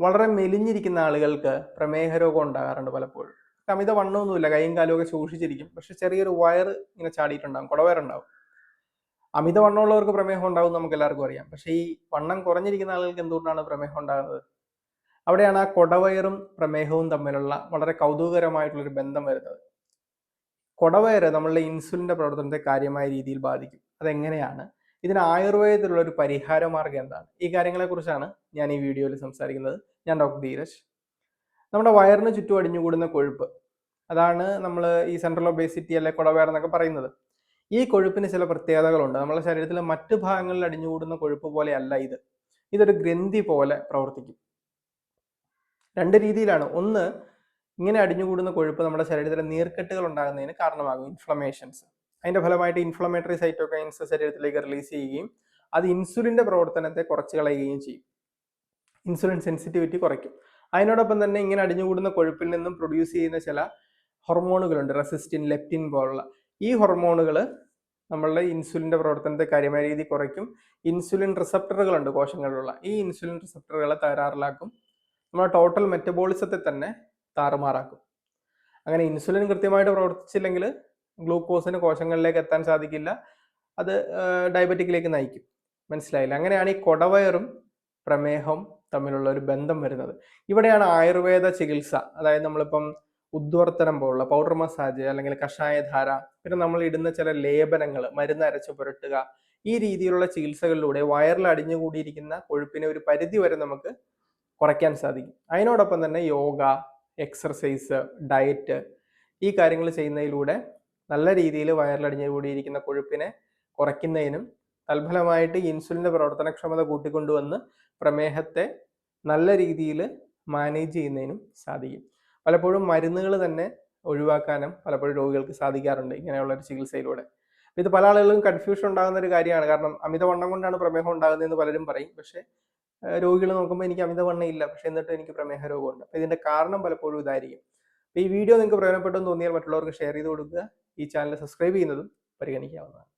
വളരെ മെലിഞ്ഞിരിക്കുന്ന ആളുകൾക്ക് പ്രമേഹ രോഗം ഉണ്ടാകാറുണ്ട് പലപ്പോഴും. അമിത വണ്ണമൊന്നുമില്ല കൈയും കാലുമൊക്കെ സൂക്ഷിച്ചിരിക്കും. പക്ഷെ ചെറിയൊരു വയർ ഇങ്ങനെ ചാടിയിട്ടുണ്ടാകും കുടവയറുണ്ടാവും. അമിത വണ്ണമുള്ളവർക്ക് പ്രമേഹം ഉണ്ടാവും നമുക്ക് എല്ലാവർക്കും അറിയാം. പക്ഷെ ഈ വണ്ണം കുറഞ്ഞിരിക്കുന്ന ആളുകൾക്ക് എന്തുകൊണ്ടാണ് പ്രമേഹം ഉണ്ടാകുന്നത്? അവിടെയാണ് ആ കൊടവയറും പ്രമേഹവും തമ്മിലുള്ള വളരെ കൗതുകകരമായിട്ടുള്ളൊരു ബന്ധം വരുന്നത്. കൊടവയറ് നമ്മളുടെ ഇൻസുലിന്റെ പ്രവർത്തനത്തെ കാര്യമായ രീതിയിൽ ബാധിക്കും. അതെങ്ങനെയാണ്? ഇതിന് ആയുർവേദത്തിലുള്ള ഒരു പരിഹാര മാർഗം എന്താണ്? ഈ കാര്യങ്ങളെക്കുറിച്ചാണ് ഞാൻ ഈ വീഡിയോയിൽ സംസാരിക്കുന്നത്. ഞാൻ ഡോക്ടർ ധീരജ്. നമ്മുടെ വയറിന് ചുറ്റും അടിഞ്ഞുകൂടുന്ന കൊഴുപ്പ്. അതാണ് നമ്മൾ ഈ സെൻട്രൽ ഒബേസിറ്റി അല്ലെ കുടവയർ എന്നൊക്കെ പറയുന്നത്. ഈ കൊഴുപ്പിന് ചില പ്രത്യേകതകളുണ്ട്. നമ്മുടെ ശരീരത്തിലെ മറ്റ് ഭാഗങ്ങളിൽ അടിഞ്ഞുകൂടുന്ന കൊഴുപ്പ് പോലെയല്ല ഇത്. ഇതൊരു ഗ്രന്ഥി പോലെ പ്രവർത്തിക്കും. രണ്ട് രീതിയിലാണ്. ഒന്ന് ഇങ്ങനെ അടിഞ്ഞുകൂടുന്ന കൊഴുപ്പ് നമ്മുടെ ശരീരത്തിലെ നീർക്കെട്ടുകൾ ഉണ്ടാകുന്നതിന് കാരണമാകും. ഇൻഫ്ലമേഷൻസ്. അതിന്റെ ഫലമായിട്ട് ഇൻഫ്ലമേറ്ററി സൈറ്റോകൈൻസ് ശരീരത്തിലേക്ക് റിലീസ് ചെയ്യുകയും അത് ഇൻസുലിന്റെ പ്രവർത്തനത്തെ കുറച്ച് കളയുകയും ചെയ്യും. ഇൻസുലിൻ സെൻസിറ്റിവിറ്റി കുറയ്ക്കും. അതിനോടൊപ്പം തന്നെ ഇങ്ങനെ അടിഞ്ഞുകൂടുന്ന കൊഴുപ്പിൽ നിന്നും പ്രൊഡ്യൂസ് ചെയ്യുന്ന ചില ഹോർമോണുകളുണ്ട് റെസിസ്റ്റിൻ ലെപ്റ്റിൻ പോലുള്ള ഈ ഹോർമോണുകൾ നമ്മളുടെ ഇൻസുലിന്റെ പ്രവർത്തനത്തെ കാര്യമായ രീതി കുറയ്ക്കും. ഇൻസുലിൻ റിസപ്റ്ററുകളുണ്ട് കോശങ്ങളിലുള്ള. ഈ ഇൻസുലിൻ റിസപ്റ്ററുകളെ തകരാറിലാക്കും. നമ്മുടെ ടോട്ടൽ മെറ്റബോളിസത്തെ തന്നെ താറുമാറാക്കും. അങ്ങനെ ഇൻസുലിൻ കൃത്യമായിട്ട് പ്രവർത്തിച്ചില്ലെങ്കിൽ ഗ്ലൂക്കോസിന് കോശങ്ങളിലേക്ക് എത്താൻ സാധിക്കില്ല. അത് ഡയബറ്റിക്കിലേക്ക് നയിക്കും. മനസ്സിലായില്ല? അങ്ങനെയാണ് ഈ കൊടവയറും പ്രമേഹവും തമ്മിലുള്ള ഒരു ബന്ധം വരുന്നത്. ഇവിടെയാണ് ആയുർവേദ ചികിത്സ. അതായത് നമ്മളിപ്പം ഉദ്വർത്തനം പോലുള്ള പൗഡർ മസാജ് അല്ലെങ്കിൽ കഷായധാര പിന്നെ നമ്മൾ ഇടുന്ന ചില ലേപനങ്ങൾ മരുന്ന് അരച്ച് പുരട്ടുക ഈ രീതിയിലുള്ള ചികിത്സകളിലൂടെ വയറിൽ അടിഞ്ഞുകൂടിയിരിക്കുന്ന കൊഴുപ്പിനെ ഒരു പരിധി വരെ നമുക്ക് കുറയ്ക്കാൻ സാധിക്കും. അതിനോടൊപ്പം തന്നെ യോഗ എക്സർസൈസ് ഡയറ്റ് ഈ കാര്യങ്ങൾ ചെയ്യുന്നതിലൂടെ നല്ല രീതിയിൽ വയറിലടിഞ്ഞു കൂടിയിരിക്കുന്ന കൊഴുപ്പിനെ കുറയ്ക്കുന്നതിനും തൽഫലമായിട്ട് ഇൻസുലിന്റെ പ്രവർത്തനക്ഷമത കൂട്ടിക്കൊണ്ടുവന്ന് പ്രമേഹത്തെ നല്ല രീതിയിൽ മാനേജ് ചെയ്യുന്നതിനും സാധിക്കും. പലപ്പോഴും മരുന്നുകൾ തന്നെ ഒഴിവാക്കാനും പലപ്പോഴും രോഗികൾക്ക് സാധിക്കാറുണ്ട് ഇങ്ങനെയുള്ള ഒരു ചികിത്സയിലൂടെ ഇത് പല ആളുകളും കൺഫ്യൂഷൻ ഉണ്ടാകുന്ന ഒരു കാര്യമാണ്. കാരണം അമിതവണ്ണം കൊണ്ടാണ് പ്രമേഹം ഉണ്ടാകുന്നതെന്ന് പലരും പറയും. പക്ഷേ രോഗികൾ നോക്കുമ്പോൾ എനിക്ക് അമിതവണ്ണം ഇല്ല. പക്ഷെ എന്നിട്ട് എനിക്ക് പ്രമേഹ രോഗമുണ്ട്. അപ്പോൾ ഇതിന്റെ കാരണം പലപ്പോഴും ഇതായിരിക്കും. ഈ വീഡിയോ നിങ്ങൾക്ക് പ്രയോജനപ്പെട്ടെന്ന് തോന്നിയാൽ മറ്റുള്ളവർക്ക് ഷെയർ ചെയ്ത് കൊടുക്കുക. ഈ ചാനൽ സബ്സ്ക്രൈബ് ചെയ്യുന്നതും പരിഗണിക്കാവുന്നതാണ്.